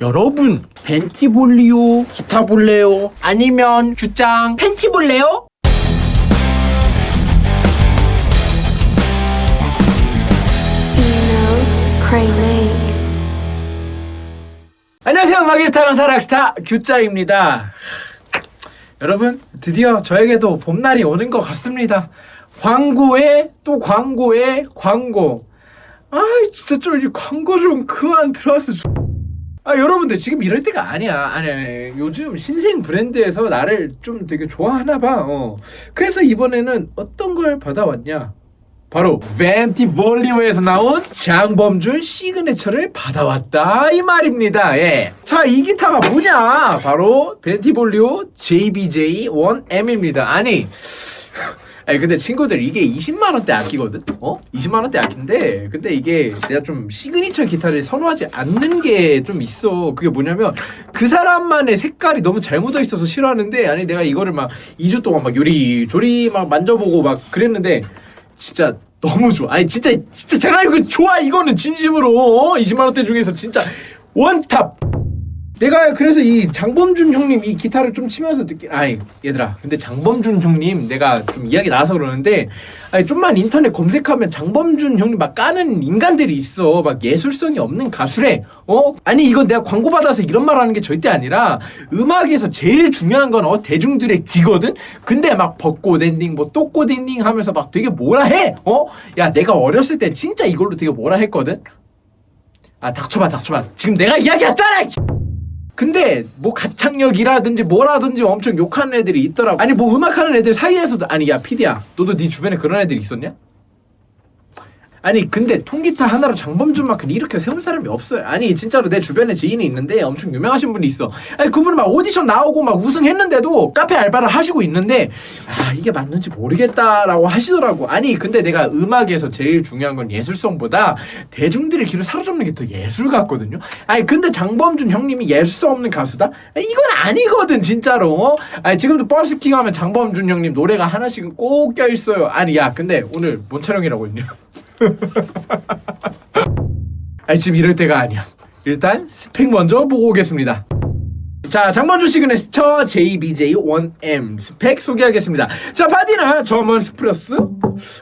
여러분. 벤티 볼리오 기타 볼래요? 아니면 큐짱 팬티 Crane 안녕하세요. 마기르타 강사 락스타 규짱입니다. 여러분 드디어 저에게도 봄날이 오는 것 같습니다. 광고에 또 광고에 광고. 아 진짜 좀이 광고 좀 그만 들어와서 좀- 아 여러분들 지금 이럴 때가 아니야 아니 아니 요즘 신생 브랜드에서 나를 좀 되게 좋아하나 봐 어. 그래서 이번에는 어떤 걸 받아왔냐 바로 벤티 볼리오에서 나온 장범준 시그네처를 받아왔다 이 말입니다. 예. 자, 이 기타가 뭐냐? 바로 벤티 볼리오 JBJ1M입니다. 아니 아니 근데 친구들 이게 20만 원대 악기거든. 어? 20만 원대 악기인데 근데 이게 내가 좀 시그니처 기타를 선호하지 않는 게 좀 있어. 그게 뭐냐면 그 사람만의 색깔이 너무 잘 묻어 있어서 싫어하는데 아니 내가 이거를 막 2주 동안 막 요리 조리 막 만져보고 막 그랬는데 진짜 너무 좋아. 아니 진짜 진짜 제가 이거 좋아 이거는 진심으로 어? 20만 원대 중에서 진짜 원탑. 내가 그래서 이 장범준 형님 이 기타를 좀 치면서 느끼 아니 얘들아 근데 장범준 형님 내가 좀 이야기 나와서 그러는데 아니 좀만 인터넷 검색하면 장범준 형님 막 까는 인간들이 있어. 막 예술성이 없는 가수래. 어? 아니 이건 내가 광고 받아서 이런 말 하는 게 절대 아니라 음악에서 제일 중요한 건 어 대중들의 귀거든? 근데 막 벚꽃 엔딩 뭐 똥꽃 엔딩 하면서 막 되게 뭐라 해어야 내가 어렸을 때 진짜 이걸로 되게 뭐라 했거든? 아 닥쳐봐 닥쳐봐. 지금 내가 이야기했잖아 근데 뭐 가창력이라든지 뭐라든지 엄청 욕하는 애들이 있더라고. 아니 뭐 음악하는 애들 사이에서도 아니 야 피디야 너도 네 주변에 그런 애들 있었냐? 아니 근데 통기타 하나로 장범준만큼 이렇게 세운 사람이 없어요. 아니 진짜로 내 주변에 지인이 있는데 엄청 유명하신 분이 있어. 아니 그분은 막 오디션 나오고 막 우승했는데도 카페 알바를 하시고 있는데 아 이게 맞는지 모르겠다라고 하시더라고. 아니 근데 내가 음악에서 제일 중요한 건 예술성보다 대중들의 귀를 사로잡는 게 더 예술 같거든요. 아니 근데 장범준 형님이 예술성 없는 가수다? 이건 아니거든 진짜로. 아니 지금도 버스킹 하면 장범준 형님 노래가 하나씩은 꼭 껴 있어요. 아니 야 근데 오늘 뭔 촬영이라고 했냐? 아니 지금 이럴 때가 아니야. 일단 스펙 먼저 보고 오겠습니다. 자, 장범준 시그네처 JBJ1M 스펙 소개하겠습니다. 자, 바디는 저먼스 플러스.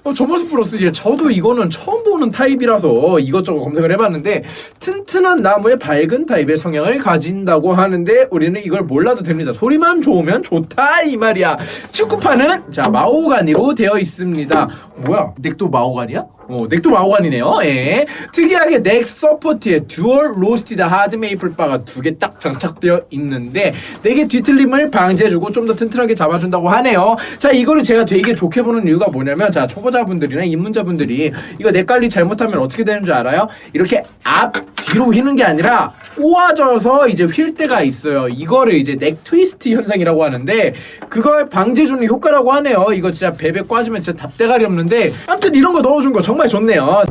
어, 저먼스 플러스 이제 저도 이거는 처음 보는 타입이라서 이것저것 검색을 해봤는데 튼튼한 나무의 밝은 타입의 성향을 가진다고 하는데 우리는 이걸 몰라도 됩니다. 소리만 좋으면 좋다 이 말이야. 축구판은 자 마호가니로 되어 있습니다. 뭐야? 넥도 마호가니야? 어, 넥도 마호가니네요. 예. 특이하게 넥 서포트에 듀얼 로스티드 하드 메이플 바가 두 개 딱 장착되어 있는데 넥의 뒤틀림을 방지해주고 좀 더 튼튼하게 잡아준다고 하네요. 자, 이거를 제가 되게 좋게 보는 이유가 뭐냐면 자, 초보자분들이나 입문자분들이 이거 넥 관리 잘못하면 어떻게 되는 줄 알아요? 이렇게 앞 뒤로 휘는 게 아니라 꼬아져서 이제 휠 때가 있어요. 이거를 이제 넥 트위스트 현상이라고 하는데 그걸 방지해주는 효과라고 하네요. 이거 진짜 베베 꽈지면 진짜 답대가리 없는데 아무튼 이런 거 넣어준 거 정말 좋네요.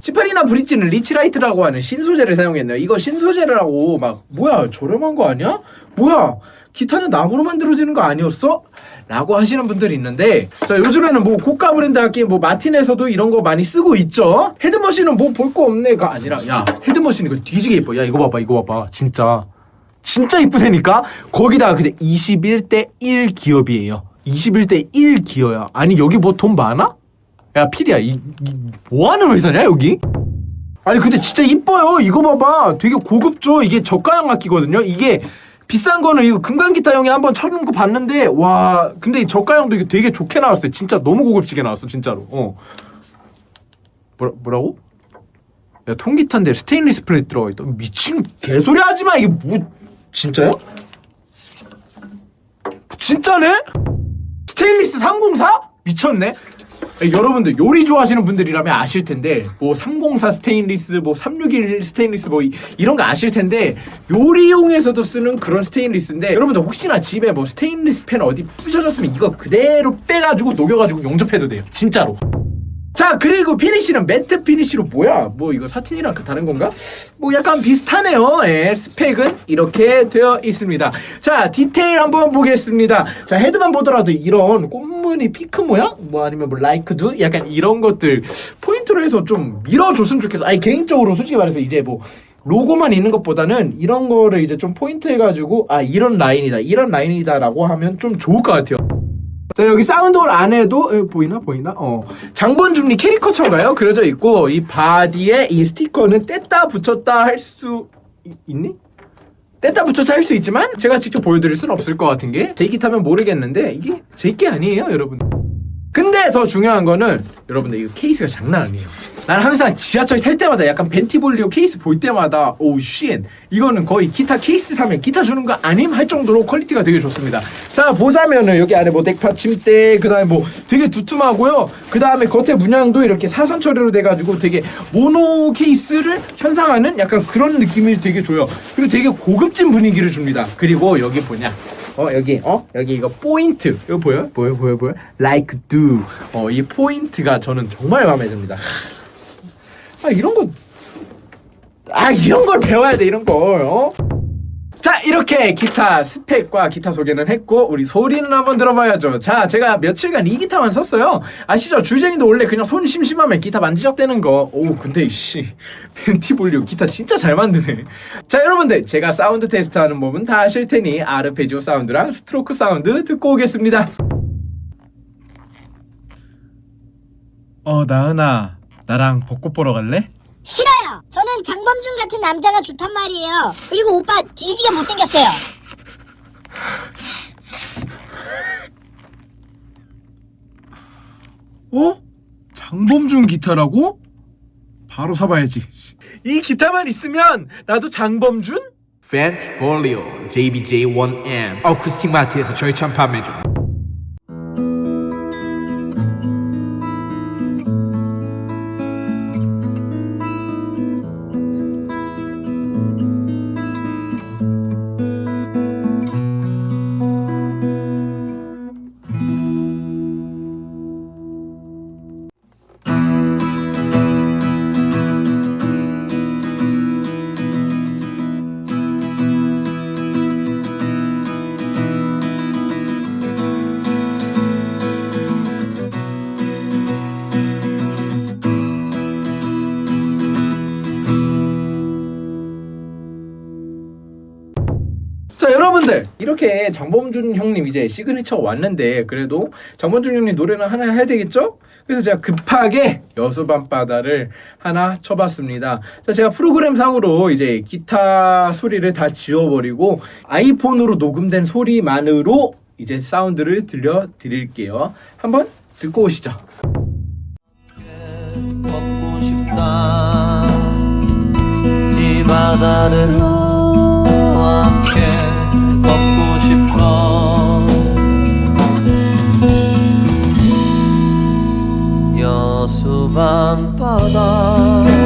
지팔이나 브릿지는 리치라이트라고 하는 신소재를 사용했네요. 이거 신소재라고 막 뭐야 저렴한 거 아니야? 뭐야 기타는 나무로 만들어지는 거 아니었어? 라고 하시는 분들이 있는데 자 요즘에는 뭐 고가 브랜드 악기 뭐 마틴에서도 이런 거 많이 쓰고 있죠. 헤드머신은 뭐 볼 거 없네가 아니라 야 헤드머신 이거 뒤지게 예뻐. 야 이거 봐봐 이거 봐봐 진짜 진짜 이쁘다니까 거기다가 근데 21대 1 기업이에요. 21대 1 기어야. 아니 여기 뭐 돈 많아? 야 피디야 이, 이 뭐하는 회사냐 여기? 아니 근데 진짜 이뻐요 이거 봐봐 되게 고급죠 이게 저가형 악기거든요 이게 비싼 거는 이거 금강기타형에 한번 쳐는 거 봤는데 와 근데 이 저가형도 이게 되게 좋게 나왔어요 진짜 너무 고급지게 나왔어 진짜로 어 뭐라, 뭐라고? 야 통기타인데 스테인리스 플레이트 들어가 있다 미친 개소리 하지마 이게 뭐 진짜요? 진짜네? 스테인리스 304? 미쳤네? 에, 여러분들 요리 좋아하시는 분들이라면 아실 텐데 뭐 304 스테인리스 뭐 361 스테인리스 뭐 이, 이런 거 아실 텐데 요리용에서도 쓰는 그런 스테인리스인데 여러분들 혹시나 집에 뭐 스테인리스 펜 어디 부셔졌으면 이거 그대로 빼가지고 녹여가지고 용접해도 돼요. 진짜로 자 그리고 피니쉬는 매트 피니쉬로 뭐야? 뭐 이거 사틴이랑 그 다른 건가? 뭐 약간 비슷하네요. 예, 스펙은 이렇게 되어 있습니다. 자 디테일 한번 보겠습니다. 자 헤드만 보더라도 이런 꽃무늬 피크 모양? 뭐 아니면 뭐 라이크드 약간 이런 것들 포인트로 해서 좀 밀어줬으면 좋겠어. 아니 개인적으로 솔직히 말해서 이제 뭐 로고만 있는 것보다는 이런 거를 이제 좀 포인트 해가지고 아 이런 라인이다 이런 라인이다 라고 하면 좀 좋을 것 같아요. 자 여기 사운드홀 안에도 에, 보이나? 보이나? 어. 장본중리 캐리커처가요? 그려져 있고 이 바디에 이 스티커는 뗐다 붙였다 할 수 있니? 뗐다 붙였다 할수 있지만 제가 직접 보여드릴 수는 없을 것 같은 게 제기 타면 모르겠는데 이게 제게 아니에요 여러분? 근데 더 중요한 거는 여러분들 이거 케이스가 장난 아니에요. 나는 항상 지하철 탈 때마다 약간 벤티볼리오 케이스 볼 때마다 오우 쉣 이거는 거의 기타 케이스 사면 기타 주는 거 아님? 할 정도로 퀄리티가 되게 좋습니다. 자 보자면은 여기 안에 뭐 넥 받침대 그 다음에 뭐 되게 두툼하고요. 그 다음에 겉에 문양도 이렇게 사선 처리로 돼가지고 되게 모노 케이스를 현상하는 약간 그런 느낌이 되게 줘요. 그리고 되게 고급진 분위기를 줍니다. 그리고 여기 뭐냐? 어 여기 어? 여기 이거 포인트. 이거 보여? 보여 보여 보여? Like do. 어이 포인트가 저는 정말 마음에 듭니다 아 이런 거 아 이런 걸 배워야 돼 이런 걸 어? 자 이렇게 기타 스펙과 기타 소개는 했고 우리 소리는 한번 들어봐야죠. 자 제가 며칠간 이 기타만 썼어요. 아시죠? 줄쟁이도 원래 그냥 손 심심하면 기타 만지작대는 거오 근데 이씨 벤티볼리오 기타 진짜 잘 만드네. 자 여러분들 제가 사운드 테스트하는 법은 다 아실 테니 아르페지오 사운드랑 스트로크 사운드 듣고 오겠습니다. 어 나은아 나랑 벚꽃 보러 갈래? 싫어요. 저는 장범준 같은 남자가 좋단 말이에요. 그리고 오빠 뒤지게 못생겼어요. 어? 장범준 기타라고? 바로 사봐야지. 이 기타만 있으면 나도 장범준? 펜트 볼리오 JBJ1M 어쿠스틱 마트에서 절찬 판매 중. 여러분들 이렇게 장범준 형님 이제 시그니처 왔는데 그래도 장범준 형님 노래는 하나 해야 되겠죠? 그래서 제가 급하게 여수 밤바다를 하나 쳐봤습니다. 자 제가 프로그램 상으로 이제 기타 소리를 다 지워버리고 아이폰으로 녹음된 소리만으로 이제 사운드를 들려드릴게요. 한번 듣고 오시죠. 걷고 싶다 이 바다를 여수 밤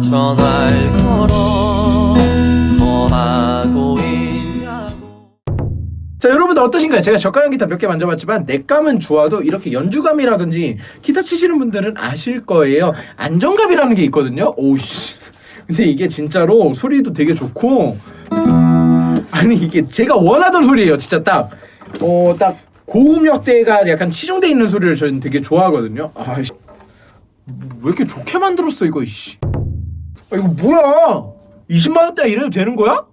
전화를 걸어 뭐 하고 있냐고. 자 여러분들 어떠신가요? 제가 저가형 기타 몇 개 만져봤지만 넥감은 좋아도 이렇게 연주감이라든지 기타 치시는 분들은 아실 거예요. 안정감이라는 게 있거든요. 오우씨. 근데 이게 진짜로 소리도 되게 좋고. 아니 이게 제가 원하던 소리예요. 진짜 딱. 어 딱 고음역대가 약간 치중돼 있는 소리를 저는 되게 좋아하거든요. 아씨. 왜 이렇게 좋게 만들었어 이거 이씨 아 이거 뭐야 20만 원대 이래도 되는 거야?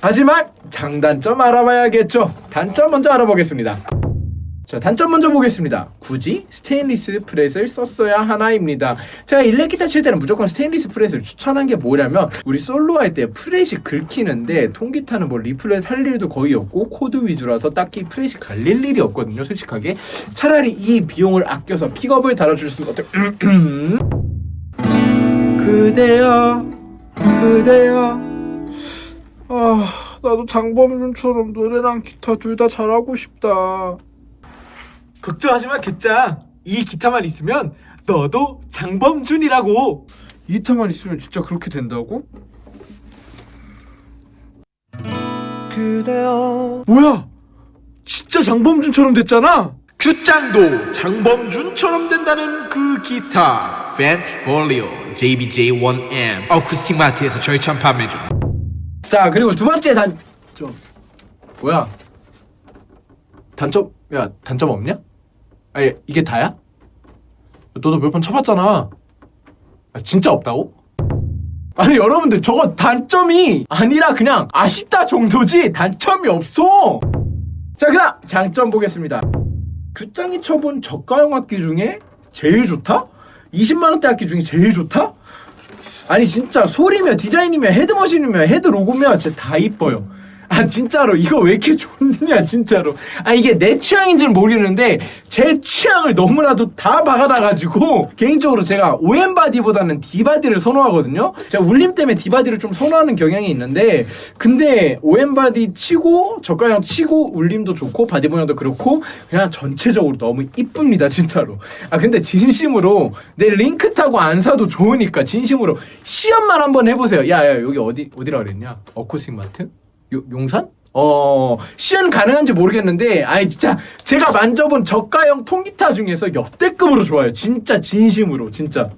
하지만 장단점 알아봐야겠죠. 단점 먼저 알아보겠습니다. 자, 단점 먼저 보겠습니다. 굳이 스테인리스 프렛을 썼어야 하나입니다. 제가 일렉 기타 칠 때는 무조건 스테인리스 프렛을 추천한 게 뭐냐면 우리 솔로 할 때 프렛이 긁히는데 통기타는 뭐 리플렛 할 일도 거의 없고 코드 위주라서 딱히 프렛이 갈릴 일이 없거든요. 솔직하게 차라리 이 비용을 아껴서 픽업을 달아주셨으면 어떨 그대여 그대여 아, 나도 장범준처럼 노래랑 기타 둘 다 잘하고 싶다. 걱정하지 마, 기짱. 이 기타만 있으면 너도 장범준이라고. 이 기타만 있으면 진짜 그렇게 된다고? 그대여 뭐야? 진짜 장범준처럼 됐잖아. 큐짱도 장범준처럼 된다는 그 기타. 펜티 볼리오 JBJ1M 어쿠스틱 마트에서 절찬 판매 중 자 그리고 두 번째 단점 뭐야? 단점 야 단점 없냐? 아니 이게 다야? 너도 몇 번 쳐봤잖아. 아, 진짜 없다고? 아니 여러분들 저거 단점이 아니라 그냥 아쉽다 정도지 단점이 없어. 자 그다음 장점 보겠습니다. 규장이 쳐본 저가형 악기 중에 제일 좋다? 20만 원대 악기 중에 제일 좋다? 아니 진짜 소리며 디자인이며 헤드머신이며 헤드 로고며 진짜 다 이뻐요. 아 진짜로 이거 왜 이렇게 좋냐 진짜로. 아 이게 내 취향인지는 모르겠는데 제 취향을 너무나도 다 박아놔가지고 개인적으로 제가 OM 바디보다는 D 바디를 선호하거든요. 제가 울림 때문에 D 바디를 좀 선호하는 경향이 있는데 근데 OM 바디 치고 저가형 치고 울림도 좋고 바디 모양도 그렇고 그냥 전체적으로 너무 이쁩니다 진짜로. 아 근데 진심으로 내 링크 타고 안 사도 좋으니까 진심으로 시험만 한번 해보세요. 야야 여기 어디 어디라 그랬냐? 어쿠스틱 마트? 요, 용산? 어 시연 가능한지 모르겠는데 아이 진짜 제가 만져본 저가형 통기타 중에서 역대급으로 좋아요. 진짜 진심으로 진짜.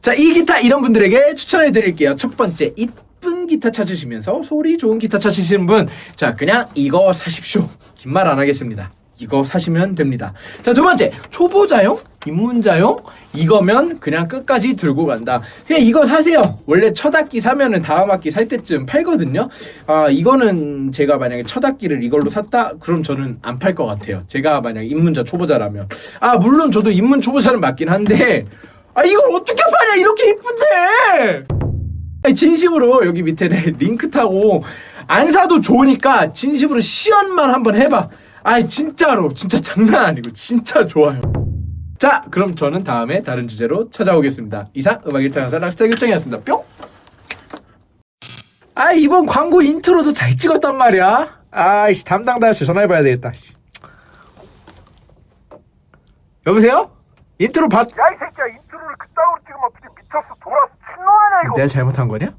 자 이 기타 이런 분들에게 추천해 드릴게요. 첫 번째 이쁜 기타 찾으시면서 소리 좋은 기타 찾으시는 분. 자 그냥 이거 사십시오. 긴 말 안 하겠습니다 이거 사시면 됩니다. 자 두 번째. 초보자용 입문자용 이거면 그냥 끝까지 들고 간다. 그냥 이거 사세요. 원래 첫 학기 사면은 다음 학기 살 때쯤 팔거든요. 아 이거는 제가 만약에 첫 학기를 이걸로 샀다 그럼 저는 안 팔 것 같아요. 제가 만약에 입문자 초보자라면. 아 물론 저도 입문 초보자는 맞긴 한데. 아 이걸 어떻게 파냐 이렇게 이쁜데! 진심으로 여기 밑에 내 링크 타고 안 사도 좋으니까 진심으로 시연만 한번 해봐. 아이 진짜로 진짜 장난 아니고 진짜 좋아요. 자 그럼 저는 다음에 다른 주제로 찾아오겠습니다. 이상 음악 일타 강사 락스타 결정이었습니다. 뿅. 아 이번 광고 인트로도 잘 찍었단 말이야. 아이씨 담당 다시 전화해봐야 되겠다. 씨. 여보세요? 인트로 봤? 야이 새끼야 인트로를 그따구로 찍으면 어떻게 미쳤어 돌아서 친놈 아니야 이거 내가 잘못한 거냐?